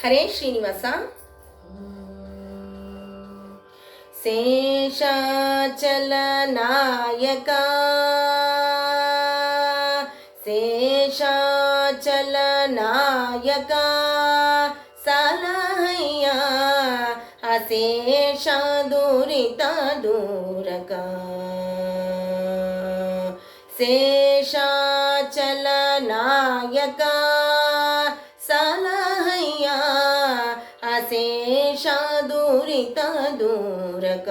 ಹರೇ ಶ್ರೀನಿವಾಸ ಶೇಷಾಚಲನಾಯಕ ಶೇಷಾಚಲನಾಯಕ ಸಲಹಯ್ಯ ಅಶೇಷ ದುರಿತ ದೂರಕ ಶೇಷಾಚಲನಾಯಕ शेषा दूरिता दूरका। शेषादुरित दूरक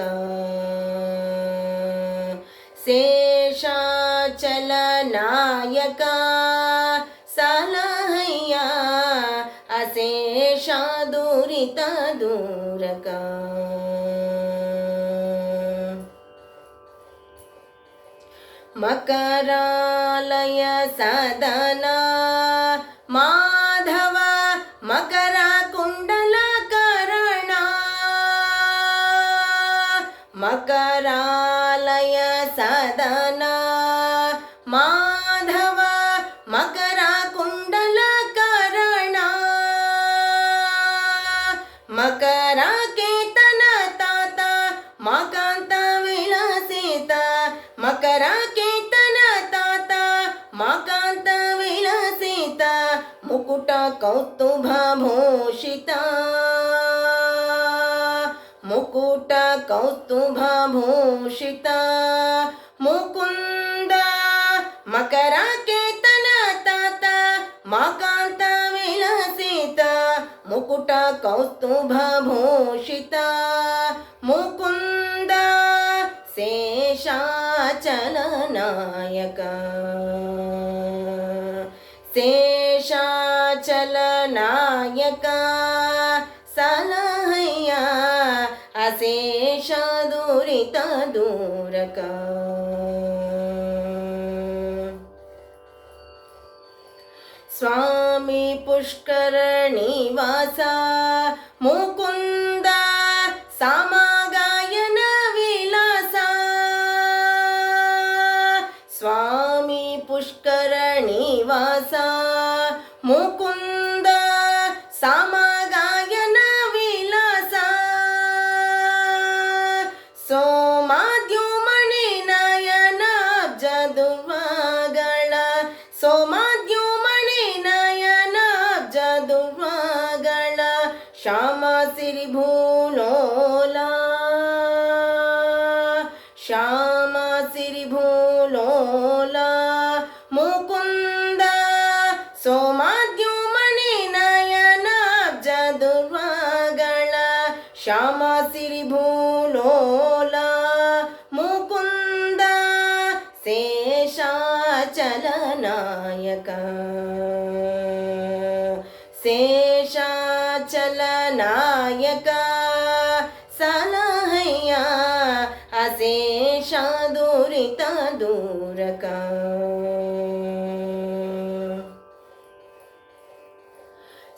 शेषाचलनायक सलहय्या अशेषादुरित दूरक। मकरालय सदना माधव मकरा मकरालय सदना। माधव मकरा कुण्डलकरणा मकरा केतन ताता मकान्त विलसित। मकरा केतन ताता मकान्त विलसित। मुकुट कौतुभूषिता कौस्तुभभूषिता। मुकुन्द मकराकेतनताता मकान्तविलसिता मुकुट कौस्तुभभूषिता। मुकुन्द शेषाचलनायक। शेषाचलनायका। सल असे दुरित दूरक। स्वामी पुष्करणी वासा मुकुन्द सामगायन विलासा। स्वामी पुष्करणी वासा मुकुन्द सामगायन ಸೋಮಾದ್ಯುಮಣಿ ನಯನ ಜದುರ್ವಾಗಳ ಶ್ಯಾಮ ಸಿರಿ ಭೂಲೋಲ ಶ್ಯಾಮ ಸಿರಿ ಭೂಲೋಲ ಮುಕುಂದ ಸೋಮಾದ್ಯುಮಣಿ ನಯನ ಜದುರ್ವಾಗಳ ಶ್ಯಾಮ ಸಿರಿ नायक शेषाचलनायक। चलनायका सनह्या अशेष दुरित दुरका।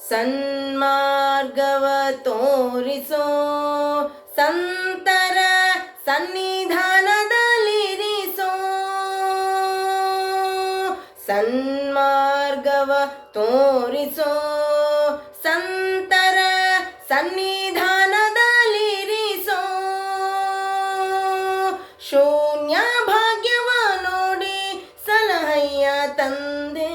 सन्मार्गवतोरिसो सन्तर सन्नि ಸನ್ಮಾರ್ಗವ ತೋರಿಸೋ ಸಂತರ ಸನ್ನಿಧಾನದಲ್ಲಿರಿಸೋ ಶೂನ್ಯ ಭಾಗ್ಯವ ನೋಡಿ ಸಲಹಯ್ಯ ತಂದೆ.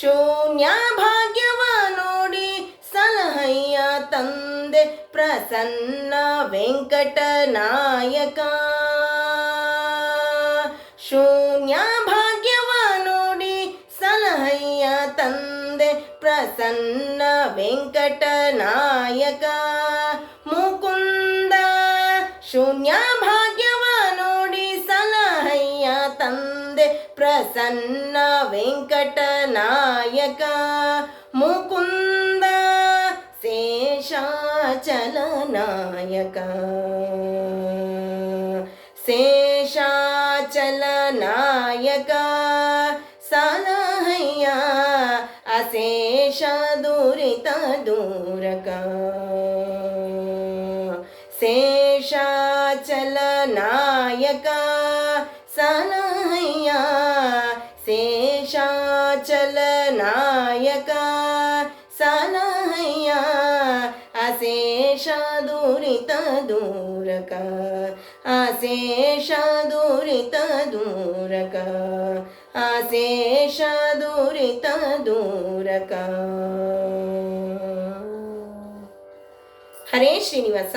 ಶೂನ್ಯ ಭಾಗ್ಯವ ನೋಡಿ ಸಲಹಯ್ಯ ತಂದೆ. ಪ್ರಸನ್ನ ವೆಂಕಟನಾಯಕ. ಶೂನ್ಯ ಭಾಗ್ಯವ प्रसन्न वेङ्कटनायक। मुकुन्द शून्य भाग्यव सलहय्य तन्दे प्रसन्न वेङ्कटनायक। मुकुन्द शेषाचलनायक। शेषाचलनायक। सलहय्या शेषा दुरित दूरक। शेषाचलनायक सनहया। शेषाचलनायक सनहया। अशेष दुरित दूरक। अशेष दुरित दूरक। अशेष ದೂರಕ ಅಶೇಷ ದುರಿತ ದೂರಕ ಹರೇ ಶ್ರೀನಿವಾಸ